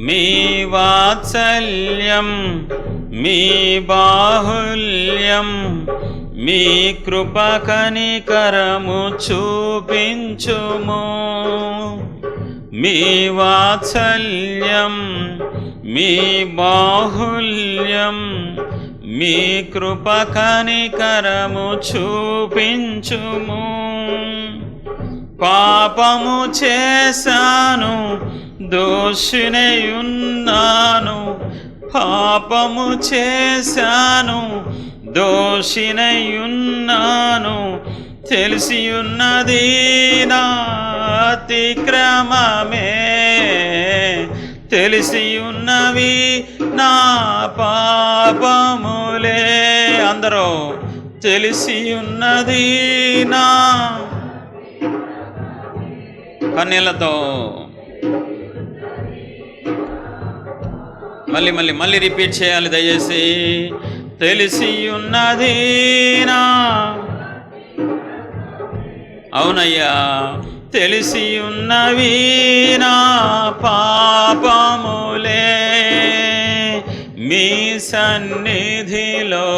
మీ వాత్సల్యం మీ బాహుల్యం మీ కృపకనికరము చూపించుము. మీ వాత్సల్యం మీ బాహుల్యం మీ కృపకనికరము చూపించుము. పాపము చేశాను దోషినయున్నాను పాపము చేశాను దోషినయున్నాను తెలిసి ఉన్నది నా అతిక్రమమే తెలిసి ఉన్నవి నా పాపములే. అందరూ తెలిసి ఉన్నది నా కన్నీళ్ళతో మళ్ళీ మళ్ళీ మళ్ళీ రిపీట్ చేయాలి దయచేసి. తెలిసి ఉన్నది నా. అవునయ్యా తెలిసి ఉన్నవి నా పాపములే. మీ సన్నిధిలో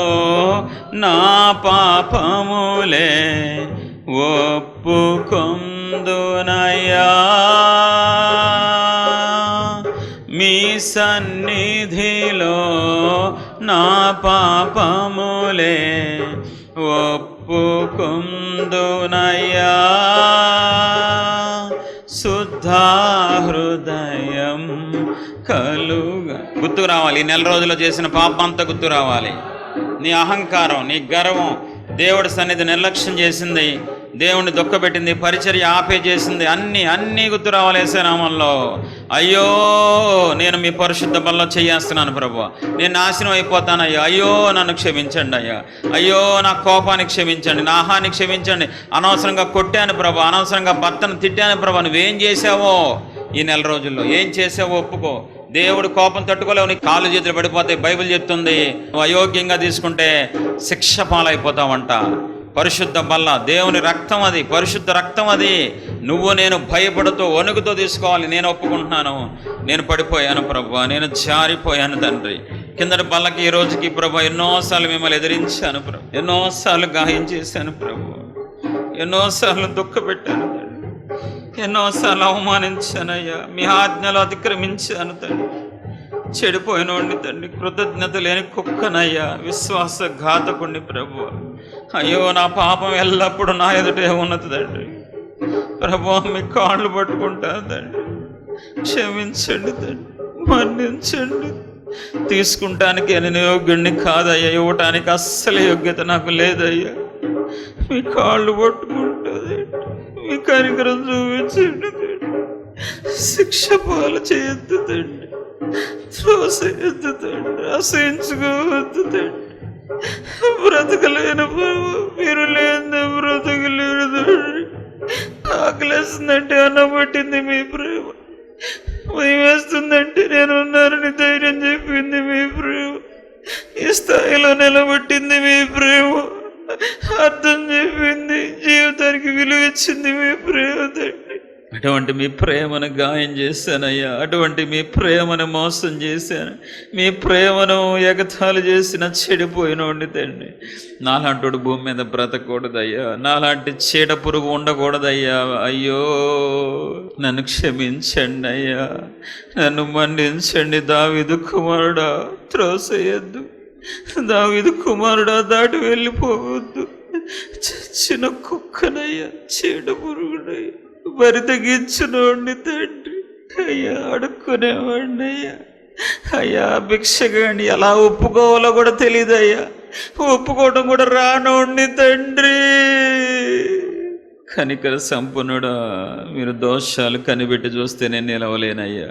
నా పాపములే. ఒప్పుకో పాపములే ఒప్పుకుందునయ్యా. శుద్ధ హృదయం కలుగ. గుర్తు రావాలి నెల రోజులు చేసిన పాపంతా అంతా గుర్తు రావాలి నీ అహంకారం నీ గర్వం దేవుడి సన్నిధి నిర్లక్ష్యం చేసింది. దేవుణ్ణి దుఃఖపెట్టింది పరిచర్య ఆపే చేసింది అన్ని అన్నీ గుర్తు రావాలేసే నామంలో అయ్యో నేను మీ పరిశుద్ధ బల్లో చేయేస్తున్నాను ప్రభు. నేను నాశనం అయిపోతాను అయ్యా అయ్యో నన్ను క్షమించండి అయ్యా. అయ్యో నా కోపాన్ని క్షమించండి నా ఆహాన్ని క్షమించండి. అనవసరంగా కొట్టాను ప్రభు అనవసరంగా భర్తను తిట్టాను ప్రభు. నువ్వేం చేసావో ఈ నెల రోజుల్లో? ఏం చేసావో ఒప్పుకో. దేవుడు కోపం తట్టుకోలేవు నీ కాళ్ళు చేతులు పడిపోతాయి బైబిల్ చెప్తుంది. నువ్వు అయోగ్యంగా తీసుకుంటే శిక్ష పాలైపోతావంట. పరిశుద్ధ బల్ల దేవుని రక్తం అది పరిశుద్ధ రక్తం అది. నువ్వు నేను భయపడుతూ వణుకుతో తీసుకోవాలి నేను ఒప్పుకుంటున్నాను. నేను పడిపోయాను ప్రభు నేను జారిపోయాను తండ్రి. కిందటి బల్లకి ఈ రోజుకి ప్రభు ఎన్నోసార్లు మిమ్మల్ని ఎదిరించాను ప్రభు. ఎన్నోసార్లు గాయం చేశాను ప్రభు. ఎన్నోసార్లు దుఃఖపెట్టాను తండ్రి. ఎన్నోసార్లు అవమానించానయ్యా. మీ ఆజ్ఞలు అతిక్రమించాను తండ్రి. చెడిపోయినోడిని తండ్రి. కృతజ్ఞత లేని కుక్కనయ్యా విశ్వాస ఘాతకుణ్ణి ప్రభు. అయ్యో నా పాపం ఎల్లప్పుడూ నా ఎదుటే ఉన్నది తండ్రి. ప్రభు మీ కాళ్ళు పట్టుకుంటాను తండ్రి. క్షమించండి తండ్రి. మన్నించండి. తీసుకుంటానికి నేను యోగ్యుడిని కాదయ్యా. ఇవ్వటానికి అస్సలు యోగ్యత నాకు లేదయ్యా. మీ కాళ్ళు పట్టుకుంటుంది మీ కనికరం చూపించండి శిక్ష పాలు చేయొద్దు తండ్రి. త్రోసేయొద్దు తండ్రి అసహించుకోవద్దు తండ్రి బ్రతకలేను మీరు లేని బ్రతకలేరు తండ్రి ఆకలేస్తుందంటే అన్నబట్టింది మీ ప్రేమ వేస్తుందంటే నేను ఉన్నారని ధైర్యం చెప్పింది మీ ప్రేమ ఈ స్థాయిలో నిలబట్టింది మీ ప్రేమ అర్థం చెప్పింది జీవితానికి విలువ ఇచ్చింది మీ ప్రేమ తండ్రి. అటువంటి మీ ప్రేమను గాయం చేశానయ్యా. అటువంటి మీ ప్రేమను మోసం చేశాను. మీ ప్రేమను ఎగతాలు చేసిన చెడిపోయినోండి తండ్రి. నాలాంటి భూమి మీద బ్రతకూడదయ్యా. నాలాంటి చీడ పురుగు ఉండకూడదయ్యా. అయ్యో నన్ను క్షమించండి అయ్యా నన్ను మన్నించండి దావిదు కుమారుడా. త్రోసేయద్దు. దావిదు కుమారుడా దాటి వెళ్ళిపోవద్దు. చచ్చిన కుక్కనయ్యా చీడ పురుగునయ్యా. బరి తగ్గించునోడిని తండ్రి. అయ్యా అడుక్కునేవాడిని అయ్యా. అయ్యా భిక్షగాని ఎలా ఒప్పుకోవాలో కూడా తెలియదు అయ్యా ఒప్పుకోవడం కూడా రానోడిని తండ్రి. కనికర సంపన్నుడా మీరు దోషాలు కనిపెట్టి చూస్తే నేను నిలవలేనయ్యా.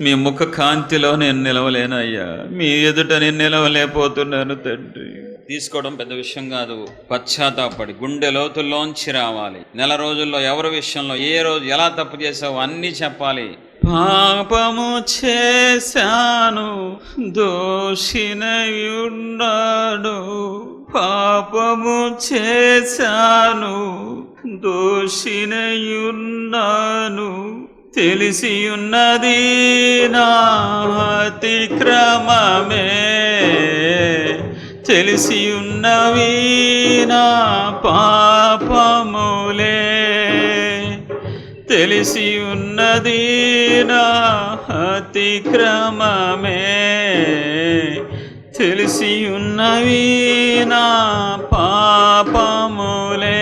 మీ ముఖ కాంతిలో నేను నిలవలేనయ్యా. మీ ఎదుట నేను నిలవలేకపోతున్నాను తండ్రి. తీసుకోవడం పెద్ద విషయం కాదు. పశ్చాత్తాపడి గుండె లోతుల్లోంచి రావాలి. నెల రోజుల్లో ఎవరి విషయంలో ఏ రోజు ఎలా తప్పు చేసావో అన్నీ చెప్పాలి. పాపము చేశాను దోషినయున్నాడు పాపము చేశాను దోషినయున్నాను తెలిసి ఉన్నది నా అతిక్రమమే. తెలిసి ఉన్నవి నా పాపములే. తెలిసి ఉన్నది నా అతిక్రమమే. తెలిసి ఉన్నవి నా పాపములే.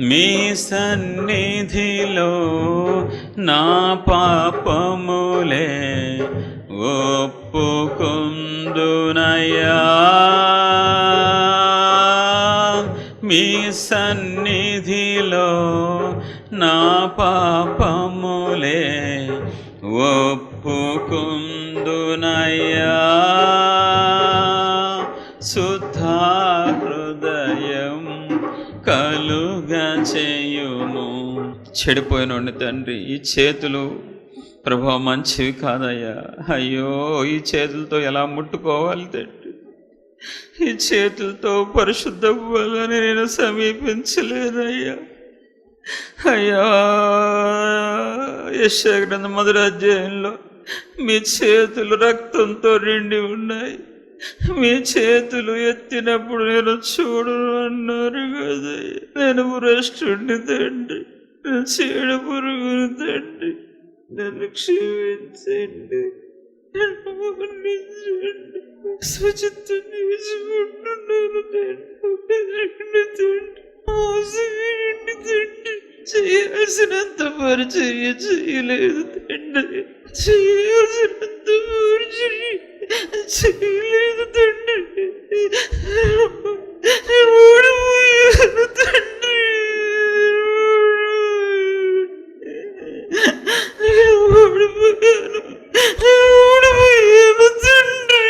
మీ సన్నిధిలో నా పాపములే. ఒప్పుకుందునయ్యా మీ సన్నిధిలో నా పాపములే ఒప్పుకుందునయ్యా. శుద్ధ హృదయం కలుగ చేయుము చెడిపోయిన తండ్రి ఈ చేతులు ప్రభా మంచివి కాదయ్యా. అయ్యో ఈ చేతులతో ఎలా ముట్టుకోవాలి తండ్రి ఈ చేతులతో పరిశుద్ధ వల్ల నేను సమీపించలేదయ్యా. అయ్యా యశగ్రంథ మధురాధ్యాయంలో మీ చేతులు రక్తంతో నిండి ఉన్నాయి. మీ చేతులు ఎత్తినప్పుడు నేను చూడు అన్నారు కదా నేను భ్రష్టుని తండ్రి నేను చీడ పురుగుని తండ్రి నన్ను క్షమించండి నన్ను మన్నించండి స్వచ్ఛత నిలుచుకుంటున్నాను తండ్రి తండ్రి మోసగాడిని తండ్రి చేయాల్సినంత పరిచర్య చేయలేదు తండ్రి చేయాల్సినంత పరిచర్య చేయలేదు తండ్రి ఓడిపోయాను తండ్రి ఓడిపోయాను ఓడిపోయాను తండ్రి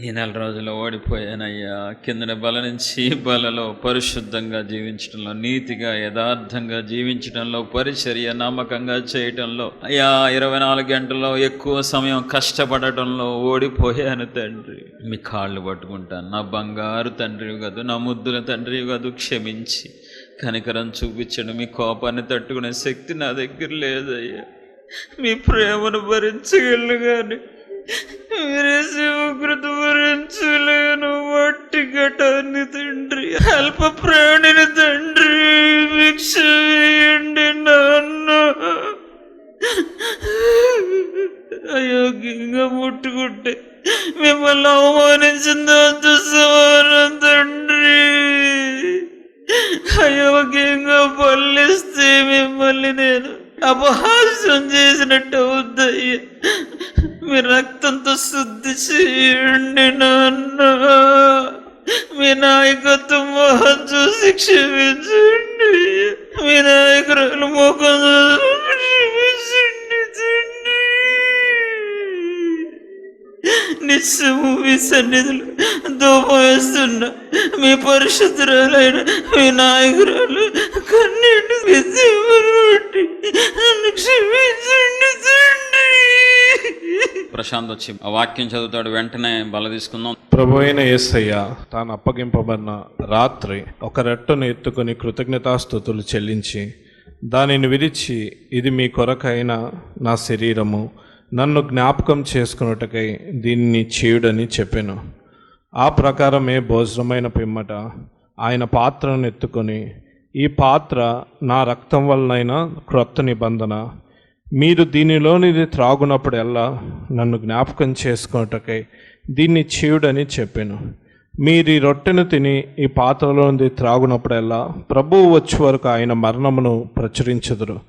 ఈ నెల రోజుల్లో ఓడిపోయానయ్యా కిందన బల నుంచి బలలో పరిశుద్ధంగా జీవించడంలో నీతిగా యథార్థంగా జీవించడంలో పరిచర్య నమ్మకంగా చేయటంలో అయ్యా ఇరవై నాలుగు గంటల్లో ఎక్కువ సమయం కష్టపడటంలో ఓడిపోయాను తండ్రి. మీ కాళ్ళు పట్టుకుంటాను. నా బంగారు తండ్రి కాదు నా ముద్దుల తండ్రి కాదు క్షమించి. కనికరం చూపించండి. మీ కోపాన్ని తట్టుకునే శక్తి నా దగ్గర లేదయ్యా. మీ ప్రేమను భరించగలను కానీ మీరే శివకృత భరించలేను వట్టి ఘటాన్ని తండ్రి అల్ప ప్రాణిని తండ్రి భిక్ష వేయండి నాన్న. అయోగ్యంగా ముట్టుకుంటే మిమ్మల్ని అవమానించిందో దుస్సమానం తండ్రి. అయోగ్యంగా పల్లిస్తే మిమ్మల్ని నేను అపహాస్యం చేసినట్టు అవుద్దయ్యా మీ రక్తంతో శుద్ధి చేయండి నాన్న. వినాయకత్వం మొహం చూసి క్షమించండి. వినాయకురాలు ముఖం క్షమించండి తండ్రి. నిత్యము మీ సన్నిధులు ధూపం మీ పరిశుద్ధురాలైన వినాయకురాలు కన్నీటి నన్ను క్షమించండి తండ్రి. ప్రశాంత్ వచ్చి ఆ వాక్యం చదువుతాడు. వెంటనే బల తీసుకుందాం. ప్రభు అయిన యేసయ్య తాను అప్పగింపబడిన రాత్రి ఒక రెట్టను ఎత్తుకొని కృతజ్ఞతాస్థుతులు చెల్లించి దానిని విరిచి ఇది మీ కొరకైన నా శరీరము నన్ను జ్ఞాపకం చేసుకున్నటకై దీన్ని చేయుడని చెప్పాను. ఆ ప్రకారమే భోజనమైన పిమ్మట ఆయన పాత్రను ఎత్తుకొని ఈ పాత్ర నా రక్తం వలనైనా క్రొత్త నిబంధన మీరు దీనిలోనిది త్రాగునప్పుడెల్లా నన్ను జ్ఞాపకం చేసుకున్నట్టుకై దీన్ని చేయుడని చెప్పాను. మీరు ఈ రొట్టెను తిని ఈ పాత్రలోనిది త్రాగునప్పుడెల్లా ప్రభువు వచ్చే వరకు ఆయన మరణమును ప్రచురించదురు.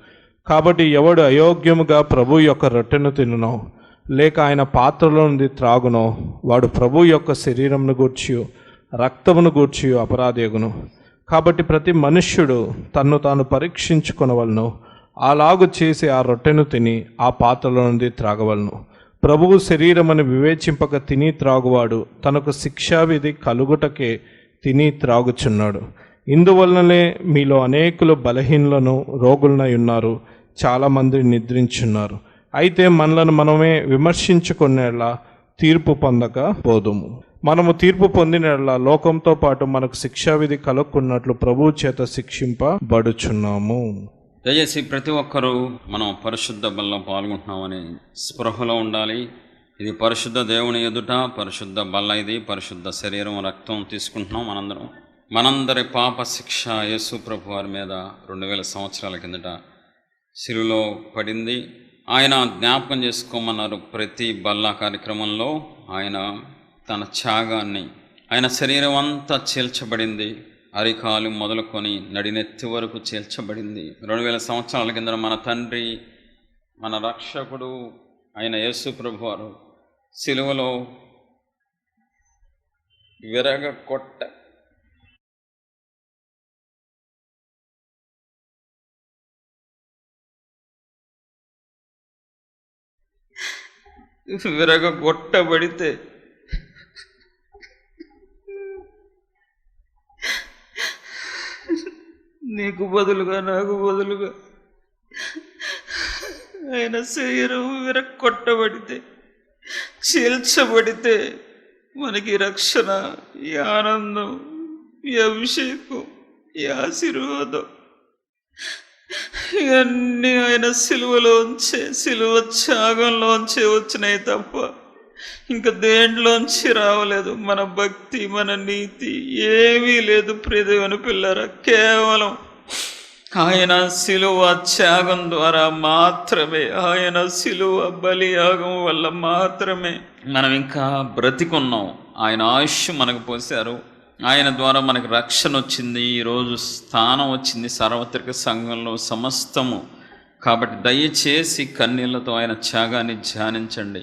కాబట్టి ఎవడు అయోగ్యముగా ప్రభు యొక్క రొట్టెను తిననో లేక ఆయన పాత్రలోనిది త్రాగునో వాడు ప్రభు యొక్క శరీరమును గూర్చి రక్తమును గూర్చి అపరాధేగును. కాబట్టి ప్రతి మనుష్యుడు తన్ను తాను పరీక్షించుకొనవలను. అలాగు చేసి ఆ రొట్టెను తిని ఆ పాత్రలో నుండి త్రాగవలను. ప్రభువు శరీరమని వివేచింపక తిని త్రాగువాడు తనకు శిక్షావిధి కలుగుటకే తిని త్రాగుచున్నాడు. ఇందువలననే మీలో అనేకులు బలహీనులను రోగులనై ఉన్నారు చాలామంది నిద్రించున్నారు. అయితే మనలను మనమే విమర్శించుకునేలా తీర్పు పొందక పోదుము. మనము తీర్పు పొందినలా లోకంతో పాటు మనకు శిక్షావిధి కలక్కున్నట్లు ప్రభువు చేత శిక్షింపబడుచున్నాము. దయచేసి ప్రతి ఒక్కరూ మనం పరిశుద్ధ బల్లో పాల్గొంటున్నామని స్పృహలో ఉండాలి. ఇది పరిశుద్ధ దేవుని ఎదుట పరిశుద్ధ బల్ల ఇది పరిశుద్ధ శరీరం రక్తం తీసుకుంటున్నాం మనందరం. మనందరి పాప శిక్ష యేసు ప్రభు వారి మీద రెండు వేల సంవత్సరాల కిందట సిరులో పడింది. ఆయన జ్ఞాపకం చేసుకోమన్నారు ప్రతి బల్లా కార్యక్రమంలో. ఆయన తన త్యాగాన్ని ఆయన శరీరం అంతా చీల్చబడింది. అరికాలు మొదలుకొని నడినెత్తి వరకు చేర్చబడింది రెండు వేల సంవత్సరాల కింద మన తండ్రి మన రక్షకుడు ఆయన యేసు ప్రభు వారు సిలువలో విరగ కొట్ట విరగ కొట్టబడితే నీకు బదులుగా నాకు బదులుగా. ఆయన శరీరం విరక్కొట్టబడితే చీల్చబడితే మనకి రక్షణ ఈ ఆనందం ఈ అభిషేకం ఈ ఆశీర్వాదం. ఇవన్నీ ఆయన సిలువలోంచే సిలువ త్యాగంలోంచే వచ్చినాయి తప్ప ఇంకా దేంట్లోంచి రావలేదు. మన భక్తి మన నీతి ఏమీ లేదు ప్రియదేవని పిల్లరా. కేవలం ఆయన సిలువ త్యాగం ద్వారా మాత్రమే ఆయన సిలువ బలియాగం వల్ల మాత్రమే మనం ఇంకా బ్రతికున్నాం. ఆయన ఆయుష్ మనకు పోశారు. ఆయన ద్వారా మనకు రక్షణ వచ్చింది. ఈరోజు స్థానం వచ్చింది సార్వత్రిక సంఘంలో సమస్తము. కాబట్టి దయచేసి కన్నీళ్ళతో ఆయన త్యాగాన్ని ధ్యానించండి.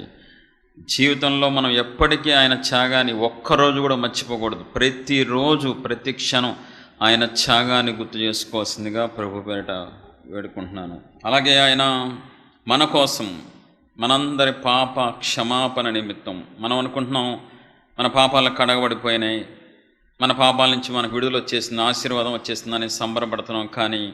జీవితంలో మనం ఎప్పటికీ ఆయన త్యాగాన్ని ఒక్కరోజు కూడా మర్చిపోకూడదు. ప్రతిరోజు ప్రతి క్షణం ఆయన త్యాగాన్ని గుర్తు చేసుకోవాల్సిందిగా ప్రభు పేరిట వేడుకుంటున్నాను. అలాగే ఆయన మన కోసం మనందరి పాప క్షమాపణ నిమిత్తం మనం అనుకుంటున్నాం మన పాపాలు కడగబడిపోయినాయి మన పాపాల నుంచి మనకు విడుదల వచ్చేసింది ఆశీర్వాదం వచ్చేసిందని సంబరపడుతున్నాం. కానీ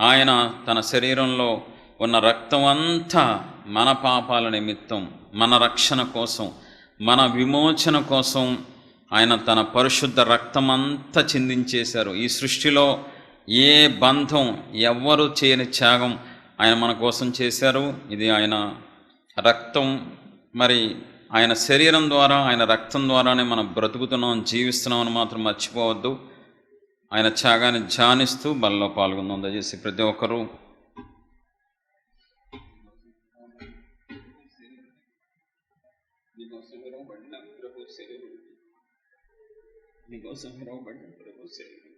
ఆయన తన శరీరంలో ఉన్న రక్తం అంతా మన పాపాల నిమిత్తం మన రక్షణ కోసం మన విమోచన కోసం ఆయన తన పరిశుద్ధ రక్తం అంతా చిందించేశారు. ఈ సృష్టిలో ఏ బంధం ఎవ్వరూ చేయని త్యాగం ఆయన మన కోసం చేశారు. ఇది ఆయన రక్తం. మరి ఆయన శరీరం ద్వారా ఆయన రక్తం ద్వారానే మనం బ్రతుకుతున్నాం జీవిస్తున్నాం అని మాత్రం మర్చిపోవద్దు. ఆయన త్యాగాన్ని ధ్యానిస్తూ బలలో పాల్గొందాం. దయచేసి ప్రతి ఒక్కరూ శరీరం నీకోసం విరవబడిన ప్రభు శరీరం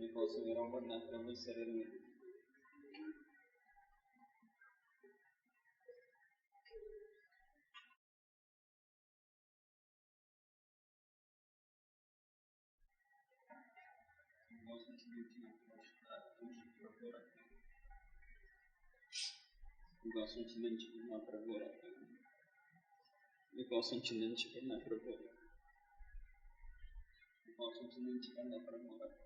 నీకోసం విరవబడిన ప్రభు శరీరం ఇది. నీకోసం చిందించిన ప్రభు రక్తం. నీకోసం చిందించుకున్న ప్రభు